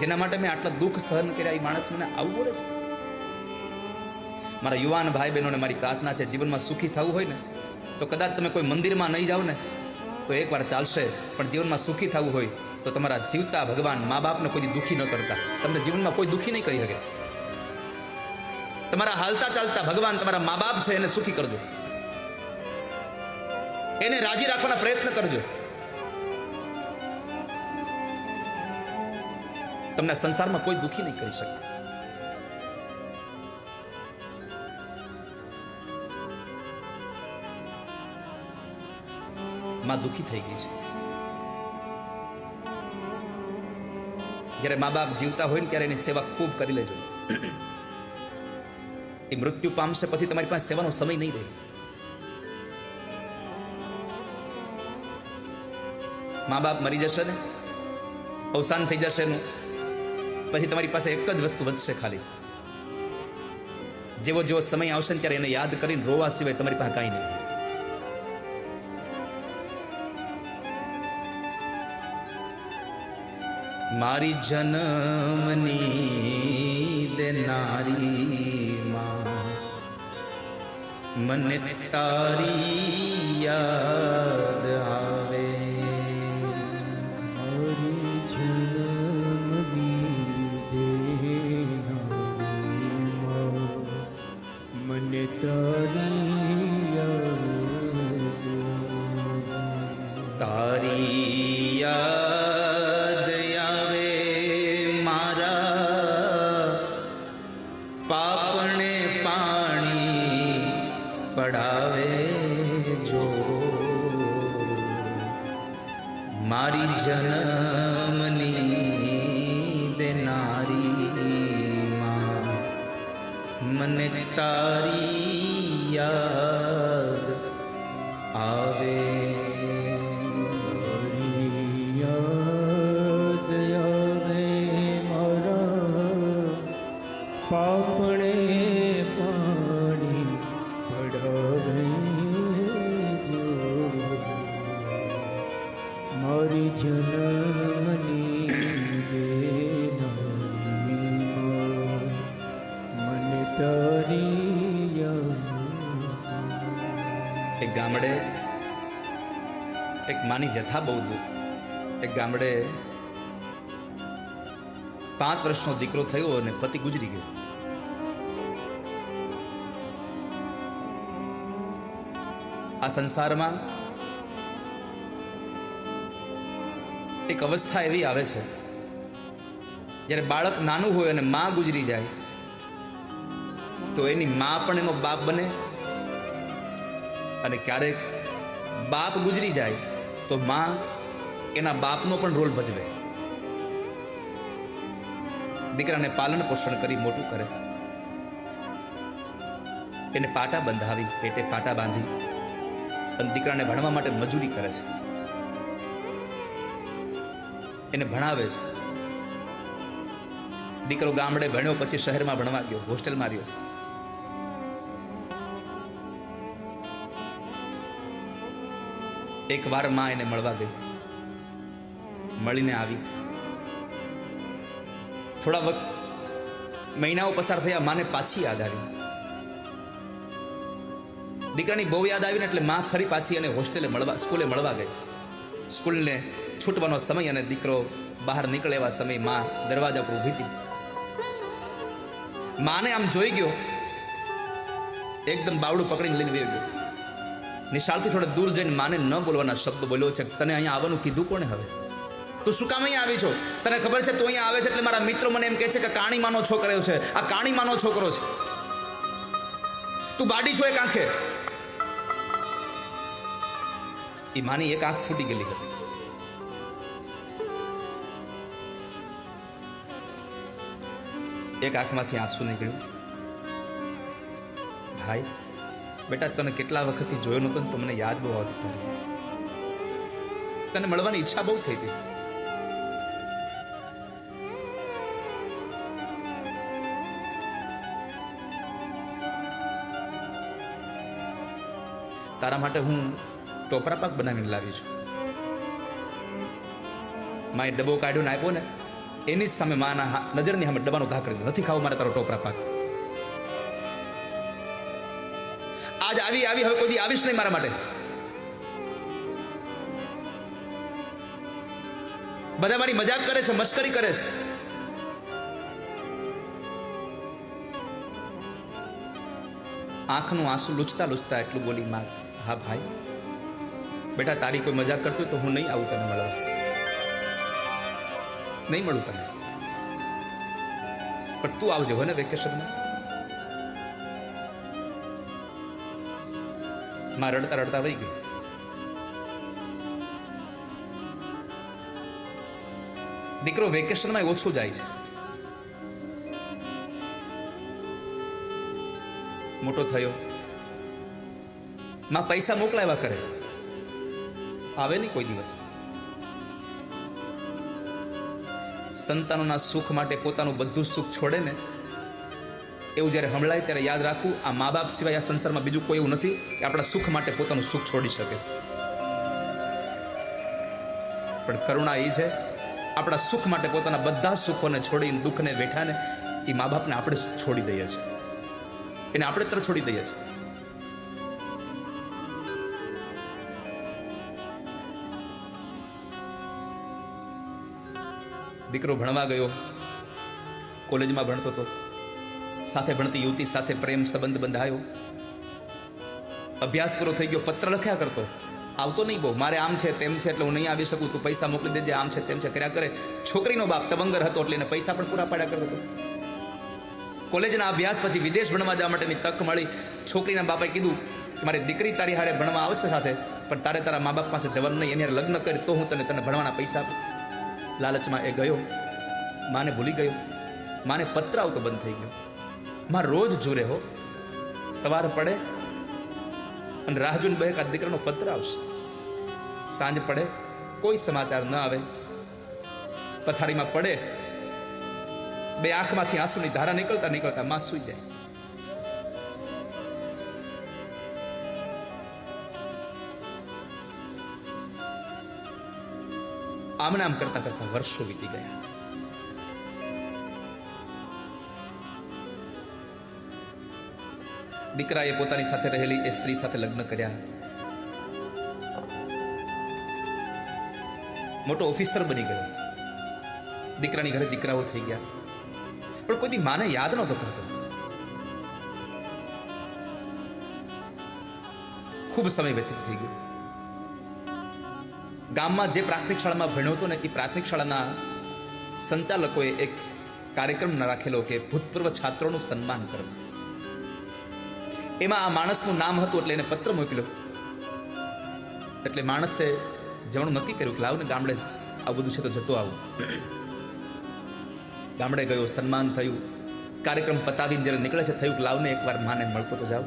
જેના માટે મેં આટલા દુઃખ સહન કર્યા એ માણસ મને આવું બોલે છે. મારા યુવાન ભાઈ બહેનોને મારી પ્રાર્થના છે, જીવનમાં સુખી થવું હોય ને, તો કદાચ તમે કોઈ મંદિરમાં નહીં જાઓ ને, તો એકવાર ચાલશે. પણ જીવનમાં સુખી થવું હોય, તો તમારા જીવતા ભગવાન મા બાપને કોઈ દુઃખી ન કરતા. તમને જીવનમાં કોઈ દુઃખી નહીં કરી શકે. તમારા હાલતા ચાલતા ભગવાન તમારા મા બાપ છે એને સુખી કરજો. એને રાજી રાખવાના પ્રયત્ન કરજો. તમને સંસારમાં કોઈ દુઃખી નહીં કરી શકે. માં દુઃખી થઈ ગઈ છે. જ્યારે મા બાપ જીવતા હોય ને ત્યારે એની સેવા ખૂબ કરી લેજો. એ મૃત્યુ પામશે પછી તમારી પાસે સેવાનો સમય નહીં રહે. મા બાપ મરી જશે ને? અવસાન થઈ જશે એનું પછી તમારી પાસે એક જ વસ્તુ વધશે ખાલી. જેવો જેવો સમય આવશે ને ત્યારે એને યાદ કરીને રોવા સિવાય તમારી પાસે કાંઈ નહીં. મારી જન્મની દેનારી માં મને તારી યાદ પાપણે પાણી પડાવે જો. મારી જન્મની દેનારી મને તારી એક ગામડે એક માની વ્યથા બહુ દુઃખ એક ગામડે પાંચ વર્ષનો દીકરો થયો અને પતિ ગુજરી ગયો આ સંસારમાં એક અવસ્થા એવી આવે છે, જ્યારે બાળક નાનું હોય અને માં ગુજરી જાય, તો એની માં પણ એનો બાપ બને. અને ક્યારેક બાપ ગુજરી જાય, તો માં એના બાપનો પણ રોલ ભજવે. દીકરાને પાલન પોષણ કરી મોટું કરે. એને પાટા બંધાવી, પેટે પાટા બાંધી, અને દીકરાને ભણવા માટે મજૂરી કરે છે. એને ભણાવે છે. દીકરો ગામડે ભણ્યો, પછી શહેરમાં ભણવા ગયો, હોસ્ટેલમાં રહ્યો. એક વારમાં એને મળવા ગઈ. મળીને આવી. થોડા વખત મહિનાઓ પસાર થયા, માને પાછી યાદ આવી. દીકરાની બહુ યાદ આવીને એટલે માં ફરી પાછી એને હોસ્ટેલે મળવા, સ્કૂલે મળવા ગઈ. સ્કૂલને છૂટવાનો સમય અને દીકરો બહાર નીકળે એવા સમયમાં દરવાજા પર ઊભી હતી. માને આમ જોઈ ગયો. એકદમ બાવડું પકડીને લઈને વીર ગયો. નિશાળથી થોડા દૂર જઈને માને ન બોલવાના શબ્દ બોલ્યો છે, તને અહીંયા આવવાનું કીધું કોને હવે? તું શું કામ અહીંયા આવી છો? તને ખબર છે તું અહીંયા આવે છે એટલે મારા મિત્રો મને એમ કહે છે કે કાણીમાનો છોકરો છે. આ કાણીમાનો છોકરો છે. તું બાડી છો એક આંખે? એ માની એક આંખ ફૂટી ગયેલી હતી. એક આંખમાંથી આંસુ નીકળ્યું. ભાઈ, બેટા, તને કેટલા વખતથી જોયો નહોતો ને તો યાદ બહુ આવતી તારી. તને મળવાની ઈચ્છા બહુ થઈ હતી. તારા માટે હું ટોપરા પાક બનાવીને લાવી છું. માએ ડબ્બો કાઢ્યો ને આપ્યો ને એની સામે માના નજરની સામે ડબ્બાનો ઘા કરી નથી ખાવું મારે તારો ટોપરા પાક આજ આવી આવી, હવે કોઈ આવીશ નહીં મારા માટે. બધા મારી મજાક કરે છે, મસ્કરી કરે છે. આંખનું આંસુ લૂછતા લૂછતા એટલું બોલી માં હા ભાઈ. બેટા, તારી કોઈ મજાક કરતું તો હું નહીં આવું તને મળવા. નહીં મળું તને. પણ તું આવજો ને વેકેશનમાં. માં રડતા રડતા વહી ગઈ. દીકરો વેકેશનમાં ઓછું જાય છે. મોટો થયો. માં પૈસા મોકલાવ્યા કરે. આવે નહીં કોઈ દિવસ. સંતાનોના સુખ માટે પોતાનું બધું સુખ છોડે ને, એવું જ્યારે હમળાય ત્યારે યાદ રાખવું, આ મા બાપ સિવાય આ સંસારમાં બીજું કોઈ એવું નથી કે આપણા સુખ માટે પોતાનું સુખ છોડી શકે. પણ કરુણા એ છે, આપણા સુખ માટે પોતાના બધા સુખોને છોડીને દુઃખને વેઠાને એ મા બાપને આપણે છોડી દઈએ છીએ. એને આપણે તરફ છોડી દઈએ છીએ. દીકરો ભણવા ગયો, કોલેજમાં ભણતો હતો સાથે ભણતી યુવતી સાથે પ્રેમ સંબંધ બંધાયો. અભ્યાસ પૂરો થઈ ગયો, પત્ર લખ્યા કરતો. આવતો નહીં બહુ, મારે આમ છે, તેમ છે, એટલે હું નહીં આવી શકું, તું પૈસા મોકલી દેજે, આમ છે, તેમ છે, કર્યા કરે. છોકરીનો બાપ તબંગર હતો એટલે એને પૈસા પણ પૂરા પાડ્યા કરતો કોલેજના અભ્યાસ પછી વિદેશ ભણવા જવા માટેની તક મળી. છોકરીના બાપે કીધું કે મારી દીકરી તારી હારે ભણવા આવશે સાથે, પણ તારે તારા મા બાપ પાસે જવાનું નહીં, એને લગ્ન કરી, તો હું તને તને ભણવાના પૈસા આપું. લાલચમાં એ ગયો. માને ભૂલી ગયો. માને પત્ર આવતો બંધ થઈ ગયો. માં રોજ જોરે હો. સવાર પડે અને રાહ જોઈને બે આ દીકરાનો પત્ર આવશે. સાંજ પડે, કોઈ સમાચાર ન આવે. પથારીમાં પડે. બે આંખમાંથી આંસુની ધારા નીકળતા નીકળતા માં સુઈ જાય. આમ નામ કરતા કરતા વર્ષો વીતી ગયા. દીકરાએ પોતાની સાથે રહેલી એ સ્ત્રી સાથે લગ્ન કર્યા. મોટો ઓફિસર બની ગયો. દીકરાની ઘરે દીકરાઓ થઈ ગયા. પણ કોઈ માને યાદ નહોતો કરતો. ખૂબ સમય વ્યતીત થઈ ગયો. ગામમાં જે પ્રાથમિક શાળામાં ભણ્યો હતો ને, એ પ્રાથમિક શાળાના સંચાલકોએ એક કાર્યક્રમ રાખેલો કે ભૂતપૂર્વ છાત્રોનું સન્માન કરવું એમાં આ માણસનું નામ હતું એટલે એને પત્ર મોકલ્યો. એટલે માણસે જવાનું નક્કી કર્યું કે લાવ ને ગામડે આ બધું છે તો જતો આવું. ગામડે ગયો, સન્માન થયું. કાર્યક્રમ પતાવીને જ્યારે નીકળે છે, થયું કે લાવને એકવાર માને મળતો તો જાવ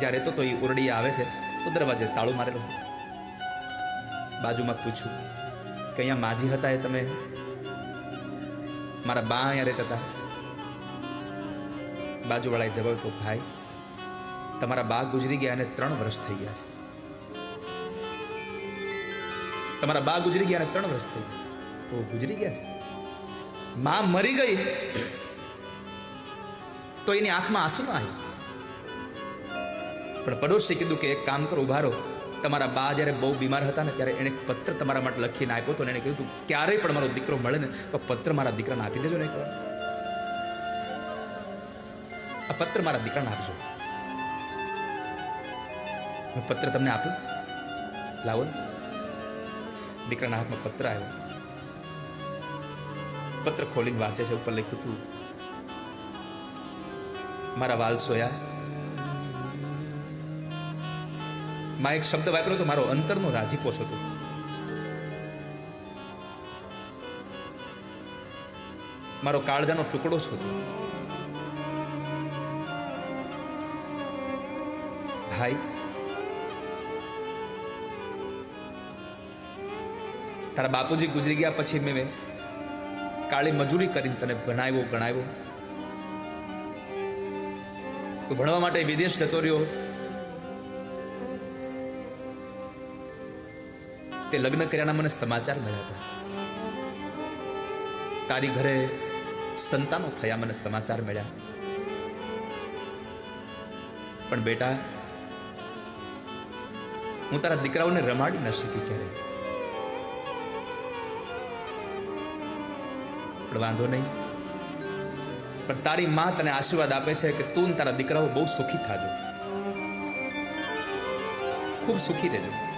જ્યારે તો તો એ ઓરડી આવે છે, તો દરવાજે તાળું મારેલો બાજુમાં પૂછ્યું કે અહીંયા માજી હતા એ તમે? મારા બા અહીંયા રહેતા હતા. બાજુવાળાએ જવાબ આપ્યો, ભાઈ, તમારા બા ગુજરી ગયા અને ત્રણ વર્ષ થઈ ગયા છે. તમારા બા ગુજરી ગયા અને ત્રણ વર્ષ થઈ ગયા? ગુજરી ગયા છે? માં મરી ગઈ? તો એની આંખમાં આંસુ ના આવ્યું પણ પડોશી કીધું કે, એક કામ કરો, ઊભા રહો. તમારા બા જ્યારે બહુ બીમાર હતા ને ત્યારે એણે પત્ર તમારા માટે લખીને આપ્યો હતો એણે કહ્યું તું ક્યારેય પણ મારો દીકરો મળે ને તો પત્ર મારા દીકરાને આપી દેજો ને એકવાર આ પત્ર મારા દીકરાને આપજો. મેં પત્ર તમને આપ્યું. લાવો દીકરાના હાથમાં પત્ર આવ્યો. પત્ર ખોલીને વાંચે છે, ઉપર લખ્યું હતું મારા વાલ સોયા માં એક શબ્દ વાપર્યો તો મારો અંતરનો રાજીપો હતો મારો કાળજાનો ટુકડો છો તું. ભાઈ, તારા બાપુજી ગુજરી ગયા પછી મેં કાળી મજૂરી કરીને તને ભણાવ્યો ગણાવ્યો. તું ભણવા માટે વિદેશ જતો રહ્યો. તે લગ્ન કર્યાના મને સમાચાર મળ્યા હતા. તારી ઘરે સંતાનો થયા મને સમાચાર મળ્યા. પણ બેટા, હું તારા દીકરાઓને રમાડી ન શકી ક્યારે પણ વાંધો નહીં. પણ તારી માં તને આશીર્વાદ આપે છે કે તું તારા દીકરાઓ બહુ સુખી થાજો. ખૂબ સુખી રહેજો.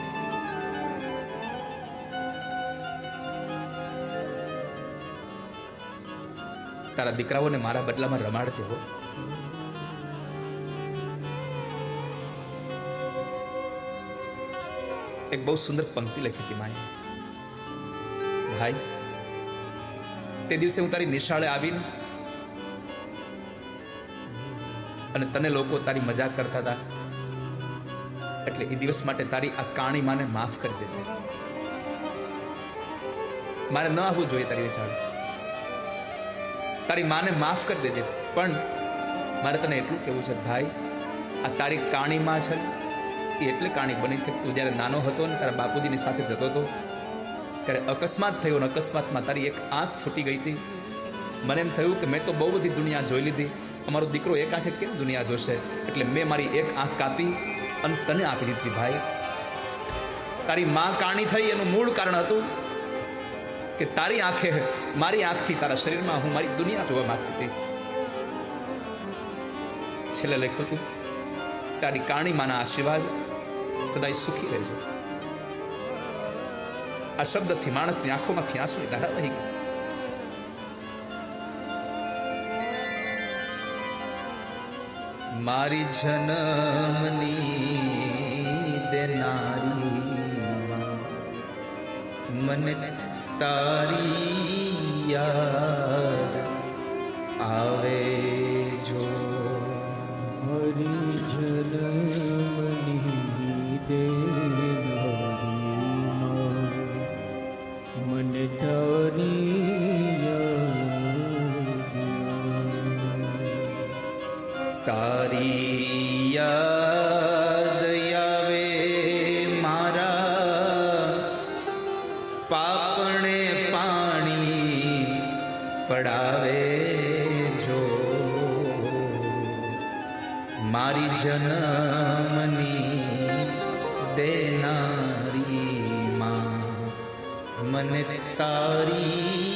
તારા દીકરાઓને મારા બદલામાં રમાડજે હો એક બહુ સુંદર પંક્તિ લખી હતી માએ. ભાઈ, તે દિવસે હું તારી નિશાળે આવીને અને તને લોકો તારી મજાક કરતા હતા, એટલે એ દિવસ માટે તારી આ કાણી માને માફ કરી દેજે. મારે ન આવવું જોઈએ તારી નિશાળે. તારી માને માફ કરી દેજે. પણ મારે તને એટલું કહેવું છે, ભાઈ, આ તારી કાણીમાં છે. એ એટલે કાણી બની છે તું જ્યારે નાનો હતો ને, તારા બાપુજીની સાથે જતો હતો, ત્યારે અકસ્માત થયો ને અકસ્માતમાં તારી એક આંખ ફૂટી ગઈ હતી. મને એમ થયું કે મેં તો બહુ બધી દુનિયા જોઈ લીધી. અમારો દીકરો એક આંખે કેમ દુનિયા જોશે? એટલે મેં મારી એક આંખ કાપી અને તને આપી દીધી, ભાઈ. તારી માં કાણી થઈ, એનું મૂળ કારણ હતું કે તારી આંખે મારી આંખથી તારા શરીરમાં હું મારી દુનિયા જોવા માંગતી હતી. છેલ્લે લખ્યું તારી કાણી માના આશીર્વાદ સદાય સુખી રહેજો. આ શબ્દથી માણસની આંખોમાંથી આંસુની ધારા વહી ગઈ. મારી જનમની દેનારી મને તારી યાદ આવે. પાપણે પાણી પડાવે જો. મારી જનમની દેનારી માં મને તારી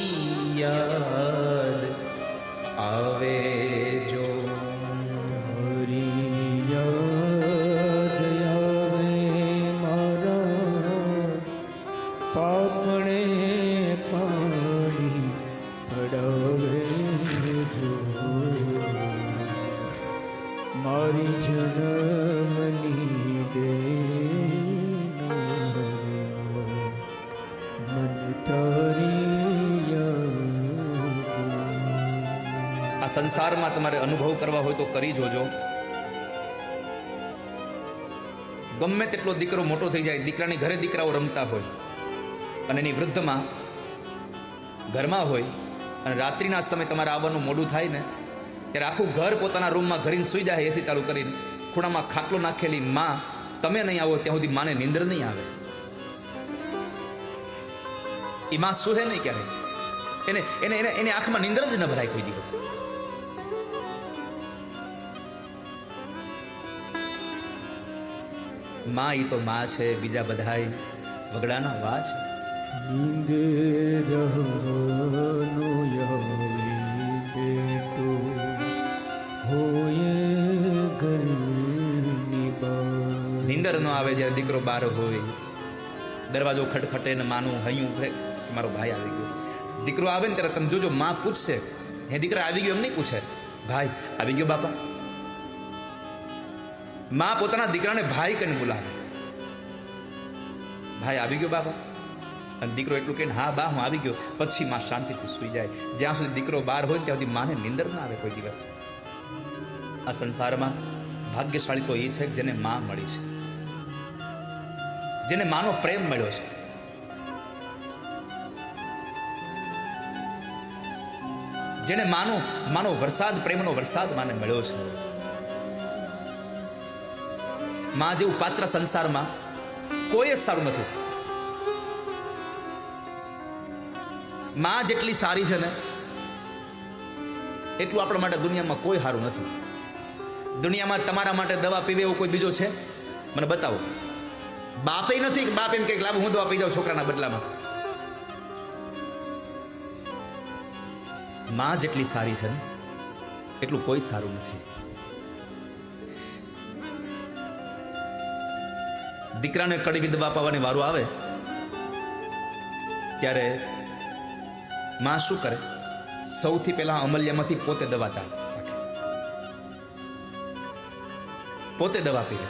મારી જન્મની દે આ સંસારમાં તમારે અનુભવ કરવા હોય તો કરી જોજો. ગમે તેટલો દીકરો મોટો થઈ જાય, દીકરાની ઘરે દીકરાઓ રમતા હોય અને એની વૃદ્ધમાં ઘરમાં હોય અને રાત્રિના સમય તમારે આવવાનું મોડું થાય ને ત્યારે આખું ઘર પોતાના રૂમમાં ઘરીને સુઈ જાય એસી ચાલુ કરીને ખૂણામાં ખાટલો નાખેલી માં, તમે નહીં આવો, ત્યાં સુધી માને નિંદ્ર નહીં આવે. એ માં સુહે નહીં ક્યારે. એને એને એને, એની આંખમાં નિંદ્ર જ ન ભરાય કોઈ દિવસ. માં ઈ તો માં છે, બીજા બધાય વગડાના વા છે. નીંદ આવે જ્યારે દીકરો બહાર હોય. દરવાજો ખટખટે ને માનું હૈયું મારો ભાઈ આવી ગયો. દીકરો આવે ને ત્યારે તમે જોજો, માં પૂછશે. હે દીકરા, આવી ગયો એમ નહીં પૂછે. ભાઈ, આવી ગયો બાપા. માં પોતાના દીકરાને ભાઈ કહીને બોલાવે. ભાઈ, આવી ગયો બાપા. અને દીકરો એટલું કે હા, બા, હું આવી ગયો. પછી માં શાંતિથી સૂઈ જાય. જ્યાં સુધી દીકરો બહાર હોય ત્યાં સુધી માને નિંદર ના આવે કોઈ દિવસ. આ સંસારમાં ભાગ્યશાળી તો એ છે જેને માં મળી છે. જેને માનો પ્રેમ મળ્યો છે. જેને માનો માનો વરસાદ, પ્રેમનો વરસાદ માને મળ્યો છે. માં જેવું પાત્ર સંસારમાં કોઈ જ સારું નથી. માં જેટલી સારી છે ને, એટલું આપણા માટે દુનિયામાં કોઈ સારું નથી. દુનિયામાં તમારા માટે દવા પીવે એવો કોઈ બીજો છે? મને બતાવો. બાપે નથી, બાપ એમ કે લાભ હું દવા આપી જાઉં છોકરાના બદલામાં. માં જેટલી સારી છે ને, એટલું કોઈ સારું નથી. દીકરાને કડી વિધ પાવાની વારો આવે, ત્યારે માં શું કરે? સૌથી પહેલા અમલ્યામાંથી પોતે દવા ચા પોતે દવા પીવે.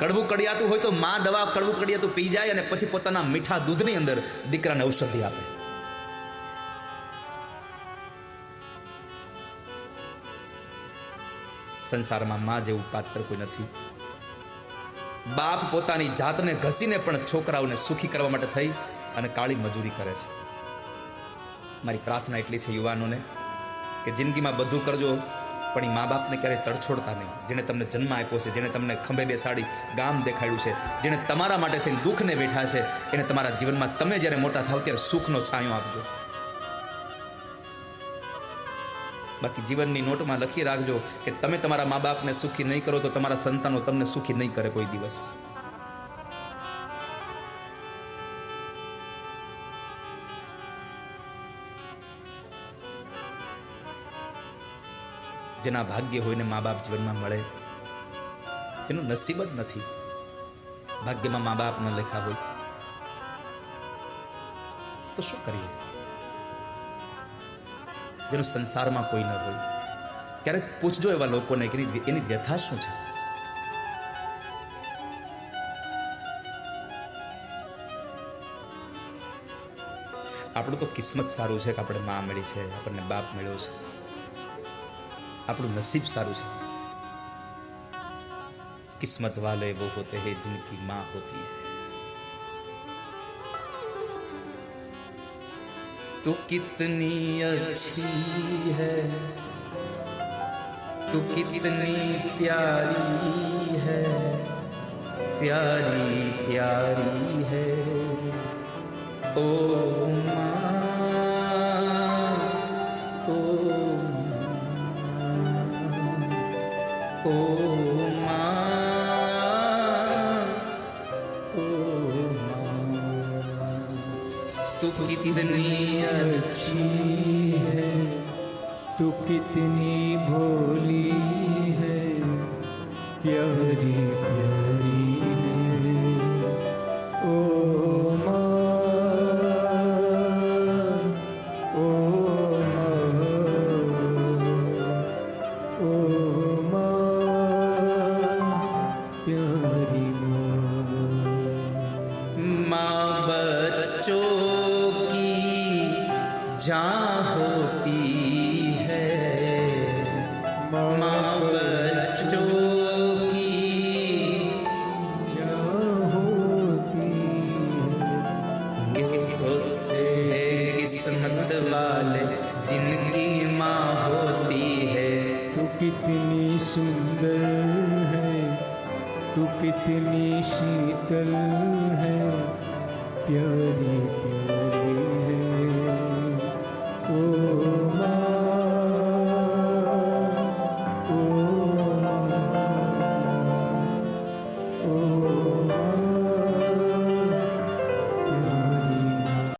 કડવું કડિયાતું હોય તો માં દવા કડવું કડિયાતું પી જાય અને પછી પોતાના મીઠા દૂધની અંદર દીકરાને ઔષધિ આપે. સંસારમાં માં જેવું પાત્ર કોઈ નથી. બાપ પોતાની જાતને ઘસીને પણ છોકરાઓને સુખી કરવા માટે થઈ અને કાળી મજૂરી કરે છે. મારી પ્રાર્થના એટલી છે યુવાનોને કે જિંદગીમાં બધું કરજો. પણ એ મા બાપને ક્યારેય તડછોડતા નહીં. જેણે તમને જન્મ આપ્યો છે, જેણે તમને ખંભે બેસાડી ગામ દેખાડ્યું છે, જેણે તમારા માટે થઈને દુઃખને બેઠા છે, એને તમારા જીવનમાં તમે જ્યારે મોટા થાવ ત્યારે સુખનો છાંયો આપજો. બાકી જીવનની નોટમાં લખી રાખજો કે તમે તમારા મા બાપને સુખી નહીં કરો તો તમારા સંતાનો તમને સુખી નહીં કરે કોઈ દિવસ. જેના ભાગ્ય હોઈને મા બાપ જીવનમાં મળે. તેનું નસીબ જ નથી. ભાગ્યમાં મા બાપ ન લખ્યા હોય. તો શું કરીએ? જેનું સંસારમાં કોઈ ન હોય. ક્યારેક પૂછજો એવા લોકોને કે એની વ્યથા શું છે? આપણું તો કિસ્મત સારું છે કે આપણે મા મળી છે, આપણને બાપ મળ્યો છે. આપણું નસીબ સારું છે કિસ્મત વાલે वो होते हैं जिनकी माँ होती है तू कितनी अच्छी है तू कितनी प्यारी है प्यारी प्यारी है ओ कितनी अच्छी है तू कितनी भोली है प्यारी प्यारी कितनी शीतल है प्यारी प्यारी